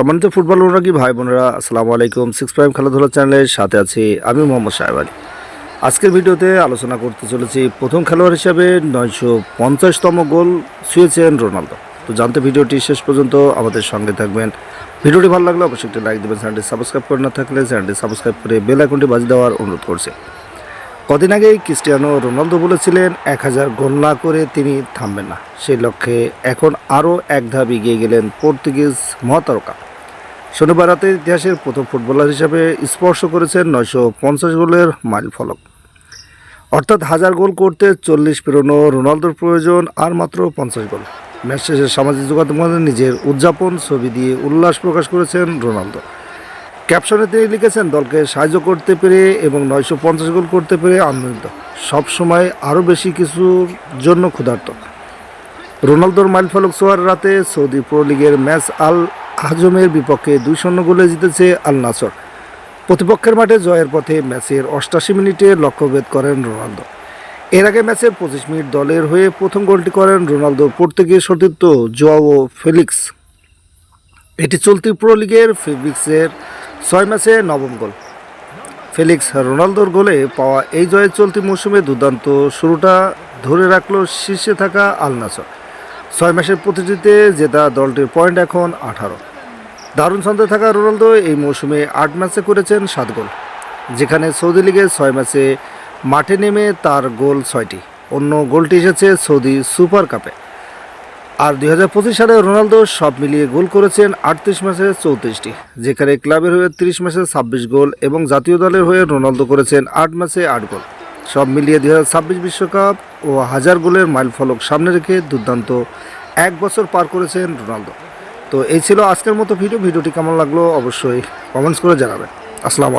সম্মানিত ফুটবল অনুরাগী ভাই বোনেরা, আসসালামু আলাইকুম। সিক্স প্রাইম খেলাধুলা চ্যানেলের সাথে আছি আমি মোহাম্মদ সাহেব আলী। আজকের ভিডিওতে আলোচনা করতে চলেছি প্রথম খেলোয়াড় হিসাবে নয়শো পঞ্চাশতম গোল ছুঁয়েছেন রোনালদো। তো জানতে ভিডিওটি শেষ পর্যন্ত আমাদের সঙ্গে থাকবেন। ভিডিওটি ভালো লাগলে অবশ্যই একটি লাইক দেবেন, চ্যানেলটি সাবস্ক্রাইব করে না থাকলে চ্যানেলটি সাবস্ক্রাইব করে বেল আইকনটি বাজিয়ে দেওয়ার অনুরোধ করছে। কদিন আগেই ক্রিস্টিয়ানো রোনালদো বলেছিলেন, এক হাজার গোল না করে তিনি থামবেন না। সেই লক্ষ্যে এখন আরও এক ধাপ এগিয়ে গেলেন পর্তুগিজ মহাতারকা। শনিবার রাতে ইতিহাসের প্রথম ফুটবলার হিসেবে স্পর্শ করেছেন নয়শো পঞ্চাশ গোলের মাইল ফলক। অর্থাৎ হাজার গোল করতে চল্লিশ পেরোনো রোনালদোর প্রয়োজন আর মাত্র পঞ্চাশ গোল। ম্যাচ শেষে সামাজিক যোগাযোগ মাধ্যমে নিজের উদযাপন, ছবি দিয়ে উল্লাস প্রকাশ করেছেন রোনালদো। ক্যাপশনে তিনি লিখেছেন, দলকে সাহায্য করতে পেরে এবং নয়শো পঞ্চাশ গোল করতে পেরে আনন্দিত। সব সময় আরও বেশি কিছুর জন্য ক্ষুধার্ত। রোনালদোর মাইল ফলক ছোঁয়ার রাতে সৌদি প্রো লিগের ম্যাচ আল আজমের বিপক্ষে দুই শূন্য গোলে জিতেছে আল নাসর। প্রতিপক্ষের মাঠে জয়ের পথে ম্যাচের অষ্টাশি মিনিটে লক্ষ্যভেদ করেন রোনালদো। এর আগে ম্যাচের পঁচিশ মিনিট দলের হয়ে প্রথম গোলটি করেন রোনালদো, পর্তুগিজ সতীর্থ জোয়াও ফেলিক্স। এটি চলতি প্রো লিগের ফেব্রিক্সের ছয় ম্যাচে নবম গোল। ফেলিক্স রোনালদোর গোলে পাওয়া এই জয়ের চলতি মৌসুমে দুর্দান্ত শুরুটা ধরে রাখল শীর্ষে থাকা আল নাসর। ছয় ম্যাচের প্রতিটিতে জেতা দলটির পয়েন্ট এখন আঠারো। দারুণ ছন্দে থাকা রোনালদো এই মৌসুমে আট ম্যাচে করেছেন সাত গোল। যেখানে সৌদি লিগে ছয় ম্যাচে মাঠে নেমে তার গোল ছয়টি। অন্য গোলটি এসেছে সৌদি সুপার কাপে। আর দুই হাজার পঁচিশ সালে রোনালদো সব মিলিয়ে গোল করেছেন আটত্রিশ ম্যাচে চৌত্রিশটি। যেখানে ক্লাবের হয়ে তিরিশ ম্যাচে ছাব্বিশ গোল এবং জাতীয় দলের হয়ে রোনালদো করেছেন আট ম্যাচে আট গোল। সব মিলিয়ে দুই বিশ্বকাপ ও হাজার গোলের মাইল ফলক সামনে রেখে দুর্দান্ত এক বছর পার করেছেন রোনালদো। তো এই ছিল আজকের মতো ভিডিও। ভিডিওটি কেমন লাগল অবশ্যই কমেন্টস করে জানাবেন। আসসালামু আলাইকুম।